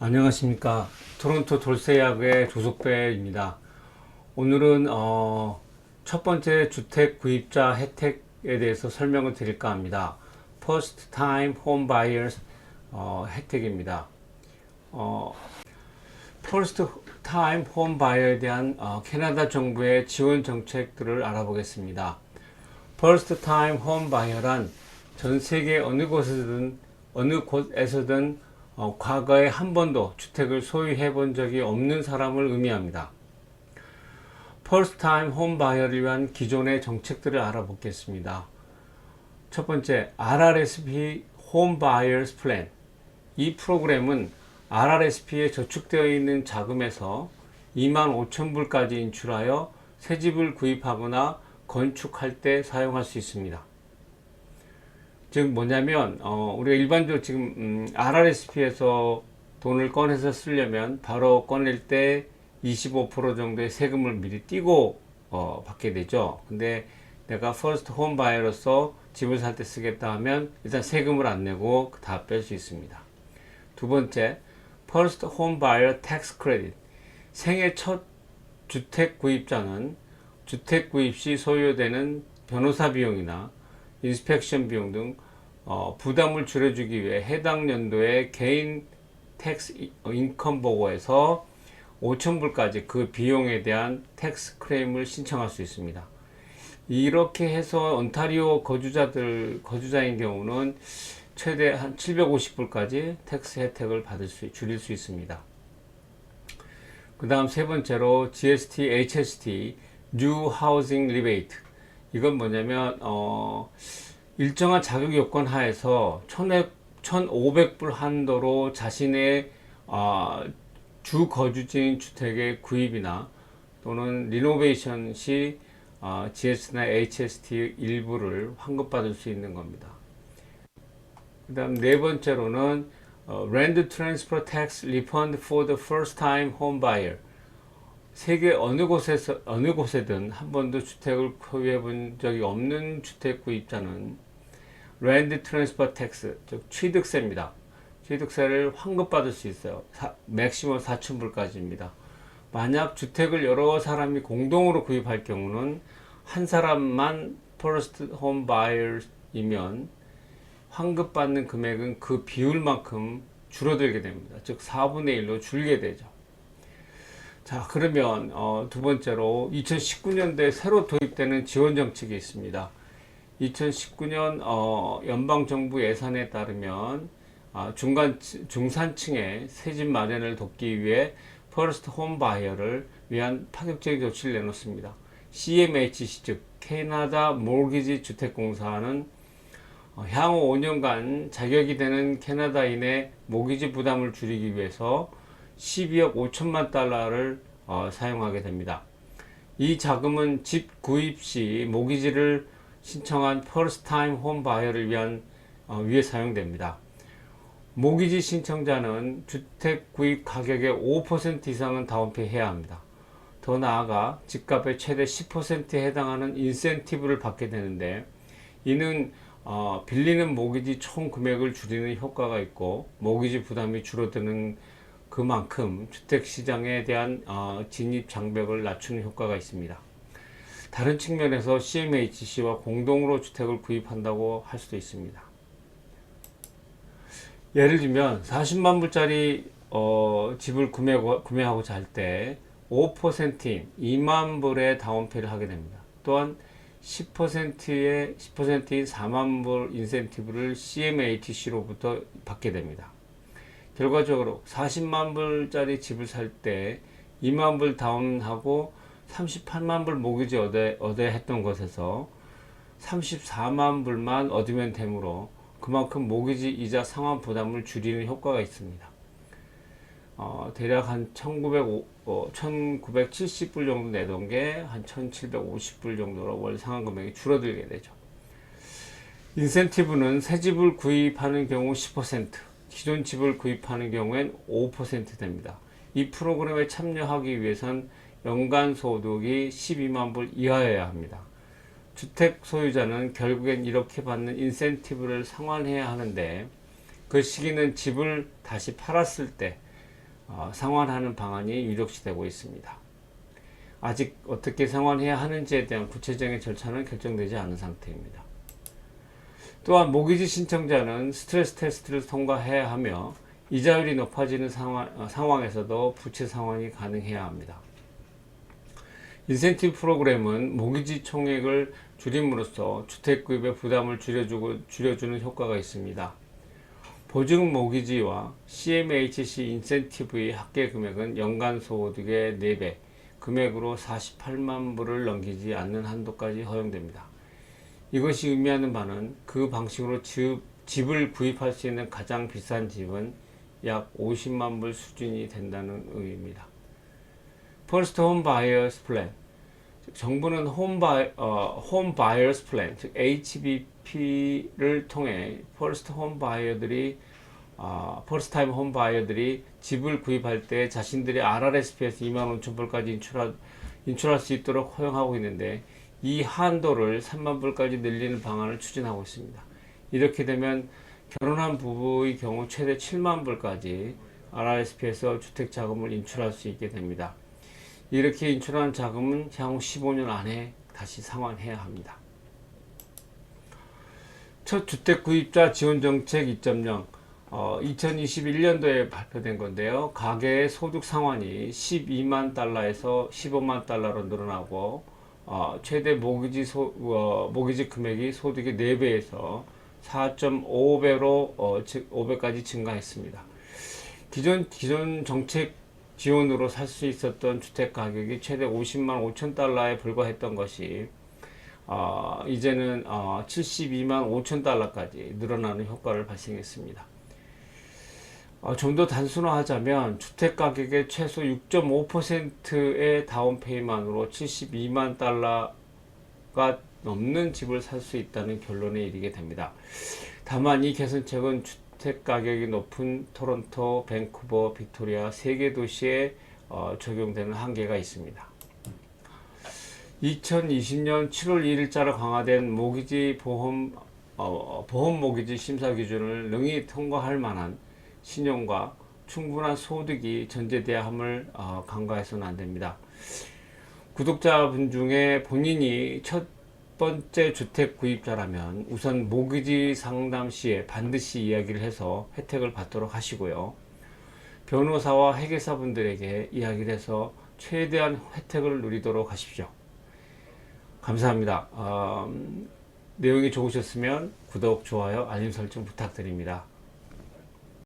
안녕하십니까. 토론토 돌세약의 조석배입니다. 오늘은 어, 첫 번째 주택 구입자 혜택에 대해서 설명을 드릴까 합니다. First Time Home Buyers 어, 혜택입니다. 어, First Time Home Buyer에 대한 어, 캐나다 정부의 지원 정책들을 알아보겠습니다. First Time Home Buyer란 전 세계 어느 곳에든 어느 곳에서든 어, 과거에 한 번도 주택을 소유해 본 적이 없는 사람을 의미합니다. Home Buyer을 위한 기존의 정책들을 알아보겠습니다. 첫 번째, RRSP Buyers Plan. 이 프로그램은 RRSP에 저축되어 있는 자금에서 2만 5천 불까지 인출하여 새 집을 구입하거나 건축할 때 사용할 수 있습니다. 즉 뭐냐면 어, 우리가 일반적으로 지금 음, RRSP에서 돈을 꺼내서 쓰려면 바로 꺼낼 때 25% 정도의 세금을 미리 띄고 어, 받게 되죠. 근데 내가 퍼스트 홈 바이어로서 집을 살 때 쓰겠다 하면 일단 세금을 안 내고 다 뺄 수 있습니다. 두 번째, 퍼스트 홈 바이어 텍스 크레딧. 생애 첫 주택 구입자는 주택 구입 시 소요되는 변호사 비용이나 인스펙션 비용 등 어, 부담을 줄여주기 위해 해당 연도의 개인 텍스 인컴 보고에서 5,000불까지 그 비용에 대한 텍스 크레임을 신청할 수 있습니다. 이렇게 해서 온타리오 거주자들 거주자인 경우는 최대 한 750불까지 텍스 혜택을 받을 수 줄일 수 있습니다. 그 다음 세 번째로 GST, HST, New Housing Rebate. 이건 뭐냐면 어 일정한 자격 요건 하에서 1,500불 한도로 자신의 어, 주 거주지인 주택의 구입이나 또는 리노베이션 시 어, GS나 HST 일부를 환급받을 수 있는 겁니다. 그 다음 네 번째로는 어, Land Transfer Tax Refund for the First Time Home Buyer 세계 어느 곳에서 어느 곳에든 한 번도 주택을 소유해 본 적이 없는 주택 구입자는 랜드 트랜스퍼 텍스 즉 취득세입니다. 취득세를 환급받을 수 있어요. 사, 맥시멈 4,000불까지입니다. 만약 주택을 여러 사람이 공동으로 구입할 경우는 한 사람만 first home buyer이면 환급받는 금액은 그 비율만큼 줄어들게 됩니다. 즉 4분의 1로 줄게 되죠. 자, 그러면 어, 두 번째로 2019년도에 새로 도입되는 지원 정책이 있습니다. 2019년 어, 연방 정부 예산에 따르면 어, 중간 중산층의 새 집 마련을 돕기 위해 퍼스트 홈 바이어를 위한 파격적인 조치를 내놓습니다. CMHC 즉 캐나다 몰기지 주택공사는 어, 향후 5년간 자격이 되는 캐나다인의 모기지 부담을 줄이기 위해서 12억 5천만 달러를 어, 사용하게 됩니다. 이 자금은 집 구입 시 모기지를 신청한 First Time Home Buyer를 위한 어, 위해 사용됩니다. 모기지 신청자는 주택 구입 가격의 5% 이상은 다운페이 해야 합니다. 더 나아가 집값의 최대 10%에 해당하는 인센티브를 받게 되는데 이는 어, 빌리는 모기지 총 금액을 줄이는 효과가 있고 모기지 부담이 줄어드는 그만큼 주택 시장에 대한 어, 진입 장벽을 낮추는 효과가 있습니다. 다른 측면에서 CMHC와 공동으로 주택을 구입한다고 할 수도 있습니다. 예를 들면 40만 불짜리 어, 집을 구매, 구매하고 잘 때 5%인 2만 불의 다운페이를 하게 됩니다. 또한 10%의 10%인 4만 불 인센티브를 CMHC로부터 받게 됩니다. 결과적으로 40만 불짜리 집을 살 때 2만 불 다운하고 38만 불 모기지 얻어, 얻어야 했던 것에서 34만 불만 얻으면 되므로 그만큼 모기지 이자 상환 부담을 줄이는 효과가 있습니다. 어, 대략 한 1905, 어, 1970불 정도 내던 게 한 1750불 정도로 월 상환 금액이 줄어들게 되죠. 인센티브는 새 집을 구입하는 경우 10%, 기존 집을 구입하는 경우엔 5% 됩니다. 이 프로그램에 참여하기 위해선 연간 소득이 12만 불 이하여야 합니다. 주택 소유자는 결국엔 이렇게 받는 인센티브를 상환해야 하는데 그 시기는 집을 다시 팔았을 때 어, 상환하는 방안이 유력시 되고 있습니다. 아직 어떻게 상환해야 하는지에 대한 구체적인 절차는 결정되지 않은 상태입니다. 또한 모기지 신청자는 스트레스 테스트를 통과해야 하며 이자율이 높아지는 상황, 어, 상황에서도 부채 상환이 가능해야 합니다. 인센티브 프로그램은 모기지 총액을 줄임으로써 주택 구입의 부담을 줄여주고, 줄여주는 효과가 있습니다. 보증 모기지와 CMHC 인센티브의 합계 금액은 연간 소득의 4배, 금액으로 48만 불을 넘기지 않는 한도까지 허용됩니다. 이것이 의미하는 바는 그 방식으로 집, 집을 구입할 수 있는 가장 비싼 집은 약 50만 불 수준이 된다는 의미입니다. 퍼스트 홈 바이어스 플랜 즉 정부는 홈 바이 어, 홈 바이어스 플랜 즉 HBP를 통해 퍼스트 홈 바이어들이 아, 퍼스트 타임 홈 바이어들이 집을 구입할 때 자신들의 RRSP에서 2만 5천 불까지 인출할, 인출할 수 있도록 허용하고 있는데 이 한도를 3만 불까지 늘리는 방안을 추진하고 있습니다. 이렇게 되면 결혼한 부부의 경우 최대 7만 불까지 RRSP에서 주택 자금을 인출할 수 있게 됩니다. 이렇게 인출한 자금은 향후 15년 안에 다시 상환해야 합니다. 첫 주택 구입자 지원 정책 2.0 어, 2021년도에 발표된 건데요. 가계의 소득 상환이 12만 달러에서 15만 달러로 늘어나고 어, 최대 모기지 소, 어, 모기지 금액이 소득의 4배에서 4.5배로 어, 즉 5배까지 증가했습니다. 기존 기존 정책 지원으로 살 수 있었던 주택 가격이 최대 50만 5천 달러에 불과했던 것이 어, 이제는 어, 72만 5천 달러까지 늘어나는 효과를 발생했습니다. 어, 좀 더 단순화하자면 주택 가격의 최소 6.5%의 다운 페이만으로 72만 달러가 넘는 집을 살 수 있다는 결론에 이르게 됩니다. 다만 이 개선책은 주택 가격이 높은 토론토, 밴쿠버, 빅토리아 세 개 도시에 어, 적용되는 한계가 있습니다. 2020년 7월 1일자로 강화된 모기지 보험 어, 보험 모기지 심사 기준을 능히 통과할 만한 신용과 충분한 소득이 전제돼야 함을 어, 간과해서는 안 됩니다. 구독자분 중에 본인이 첫 번째 주택 구입자라면 우선 모기지 상담 시에 반드시 이야기를 해서 혜택을 받도록 하시고요. 변호사와 회계사 분들에게 이야기를 해서 최대한 혜택을 누리도록 하십시오. 감사합니다. 음, 내용이 좋으셨으면 구독, 좋아요, 알림 설정 부탁드립니다.